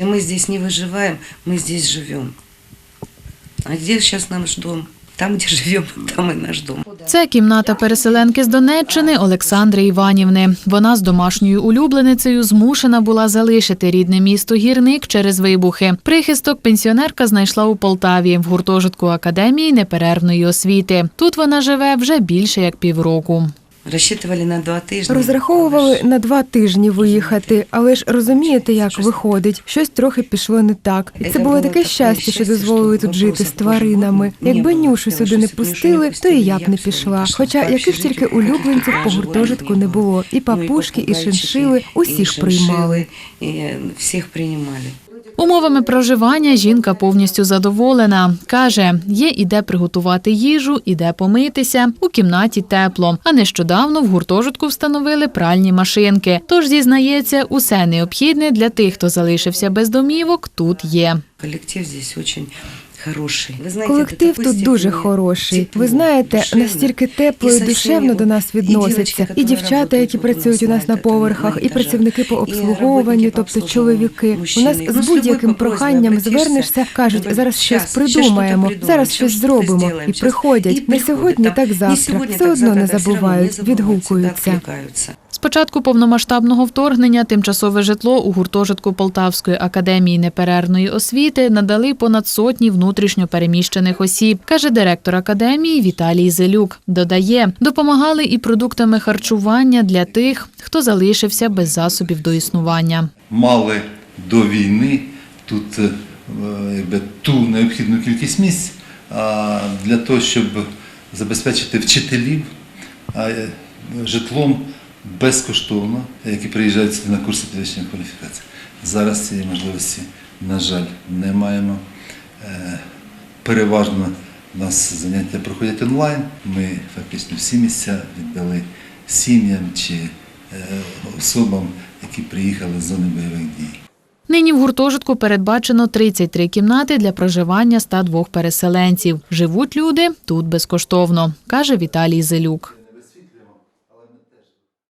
И мы здесь не выживаем, мы здесь живем. А где сейчас наш дом? Там, где живем, там и наш дом. Це кімната переселенки з Донеччини Олександри Іванівни. Вона з домашньою улюбленицею змушена була залишити рідне місто Гірник через вибухи. Прихисток пенсіонерка знайшла у Полтаві в гуртожитку академії неперервної освіти. Тут вона живе вже більше як півроку. Рассчитывали на два тижні. Розраховували на два тижні виїхати, але ж розумієте, як виходить. Щось трохи пішло не так. І це було таке щастя, що дозволили тут жити з тваринами. Якби Нюшу сюди не пустили, то і я б не пішла. Хоча яких тільки улюбленців по гуртожитку не було. І папушки, і шиншили, усіх приймали. І всіх приймали. Умовами проживання жінка повністю задоволена. Каже, є і де приготувати їжу, і де помитися. У кімнаті тепло. А нещодавно в гуртожитку встановили пральні машинки. Тож зізнається, усе необхідне для тих, хто залишився без домівок, тут є. Колектив тут очень хороший. Колектив тут дуже хороший. Ви знаєте, настільки тепло і душевно до нас відносяться. І дівчата, які працюють у нас на поверхах, і працівники по обслуговуванню, тобто чоловіки. У нас Ну, з будь-яким проханням звернешся, кажуть, зараз щось «Щас, щас придумаємо, зараз щось зробимо. І приходять не сьогодні, так завтра. Все одно не забувають, відгукуються. Так, відкликаються. З початку повномасштабного вторгнення тимчасове житло у гуртожитку Полтавської академії неперервної освіти надали понад сотні внутрішньо переміщених осіб, каже директор академії Віталій Зелюк. Додає, допомагали і продуктами харчування для тих, хто залишився без засобів до існування. мали до війни тут е, якби, ту необхідну кількість місць для того, щоб забезпечити вчителів е, житлом безкоштовно, які приїжджають на курси підвищення кваліфікації. Зараз цієї можливості, на жаль, не маємо. Е, Переважно у нас заняття проходять онлайн. Ми фактично всі місця віддали сім'ям чи е, особам, які приїхали з зони бойових дій. Нині в гуртожитку передбачено 33 кімнати для проживання 102 переселенців. Живуть люди тут безкоштовно, каже Віталій Зелюк.